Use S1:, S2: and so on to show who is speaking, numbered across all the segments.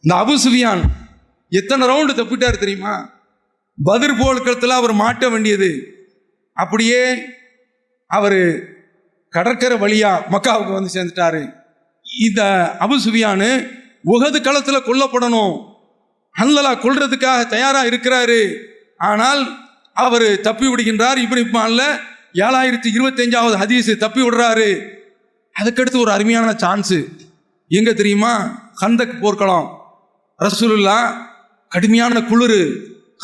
S1: இந்த அபுசுவியான் எத்தனை ரவுண்டு தப்பிட்டார் தெரியுமா? பதிர் போர்க்களத்தில் அவர் மாட்ட வேண்டியது. அப்படியே அவர் கடற்கரை வழியாக மக்காவுக்கு வந்து சேர்ந்துட்டாரு. இந்த அபுசுவியானு உகது களத்தில் கொல்லப்படணும். அல்லலா கொள்றதுக்காக தயாராக இருக்கிறாரு. ஆனால் அவர் தப்பி விடுகின்றார் இப்படி இப்ப ஏழாயிரத்தி இருபத்தஞ்சாவது ஹதீஸ் தப்பி விடுறாரு அதுக்கடுத்து ஒரு அருமையான சான்ஸு எங்க தெரியுமா? கந்தக் போர்க்களம். ரசூலுல்லா கடுமையான குளிர்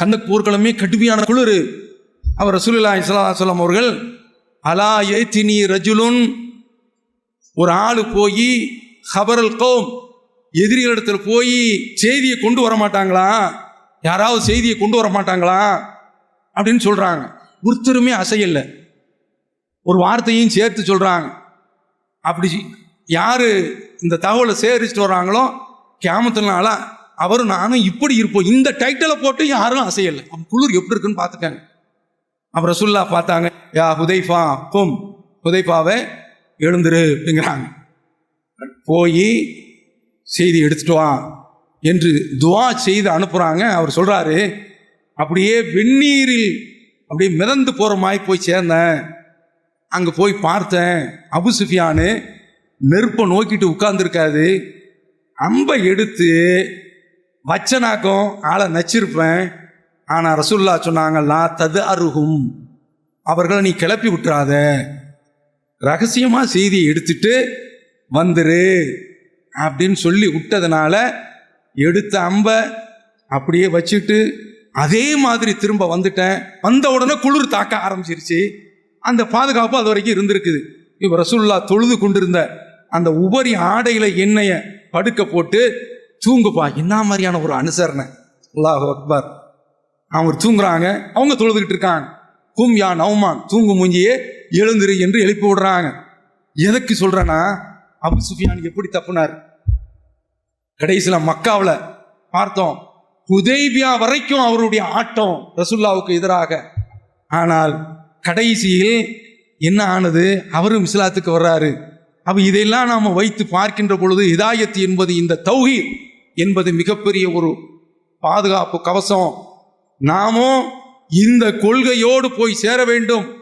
S1: கந்த போர்க்களமே கடுமையான குளிர். அவர் ரசூலுல்லா இஸ்லாம் அவர்கள் அலா ஏத்தினி ரஜுலுன்? ஒரு ஆள் போய் ஹபரல் கோம் எதிரிகளிடத்தில் போய் செய்தியை கொண்டு வர மாட்டாங்களா? யாராவது செய்தியை கொண்டு வர மாட்டாங்களா? அப்படின்னு சொல்கிறாங்க ஒருத்தருமே அசையில்லை. ஒரு வார்த்தையும் சேர்த்து சொல்கிறாங்க அப்படி யார் இந்த தகவலை சேகரிச்சுட்டு வர்றாங்களோ கேமத்தினால அவரும் நானும் இப்படி இருப்போம். இந்த டைட்டிலை போட்டு யாரும் அசையலை. அவன் குளிர் எப்படி இருக்குன்னு பார்த்துட்டாங்க அப்புறம் சுல்லா பார்த்தாங்க யா ஹுதைஃபா கும். ஹுதைஃபாவை எழுந்துரு அப்படிங்கிறாங்க. போய் செய்தி எடுத்துட்டு வா என்று துவா செய்து அனுப்புகிறாங்க அவர் சொல்கிறாரு அப்படியே வெந்நீரில் அப்படியே மிதந்து போகிற மாதிரி போய் சேர்ந்தேன். அங்கே போய் பார்த்தேன். அபு சுஃபியானு நெருப்பை நோக்கிட்டு உட்கார்ந்துருக்காது அம்பை எடுத்து வச்சனாக்கும் ஆளை நச்சிருப்பேன். ஆனால் ரசுல்லா சொன்னாங்கல்லா தது அருகும் அவர்களை நீ கிளப்பி விட்டுறாத. ரகசியமாக செய்தியை எடுத்துட்டு வந்துரு அப்படின்னு சொல்லி விட்டதுனால எடுத்த அம்பை அப்படியே வச்சுட்டு அதே மாதிரி திரும்ப வந்துட்டேன். வந்த உடனே குளிர் தாக்க ஆரம்பிச்சிருச்சு. அந்த பாதுகாப்பு அது வரைக்கும் இருந்திருக்குது. இப்போ ரசுல்லா தொழுது கொண்டிருந்த அந்த உபரி ஆடையில் எண்ணெயை படுக்க போட்டு தூங்குப்பா. என்ன மாதிரியான ஒரு அனுசரணை? அல்லாஹ் அக்பர். அவங்க தூங்குறாங்க. அவங்க தொழுதுகிட்டு இருக்காங்க. கும் யா நவுமான் தூங்கு மூஞ்சியே எழுந்துரு என்று எழுப்பி விடுறாங்க. எதுக்கு சொல்கிறேன்னா அபு சுஃபியான் எப்படி தப்புனார்? கடைசியில் மக்காவில் பார்த்தோம் ஹுதைபியா வரைக்கும் அவருடைய ஆட்டம் ரசுல்லாவுக்கு எதிராக. ஆனால் கடைசியில் என்ன ஆனது? அவரும் இஸ்லாத்துக்கு வர்றாரு. அப்போ இதையெல்லாம் நாம் வைத்து பார்க்கின்ற பொழுது இதாயத்து என்பது இந்த தௌஹி என்பது மிகப்பெரிய ஒரு பாதுகாப்பு கவசம். நாமும் இந்த கொள்கையோடு போய் சேர வேண்டும்.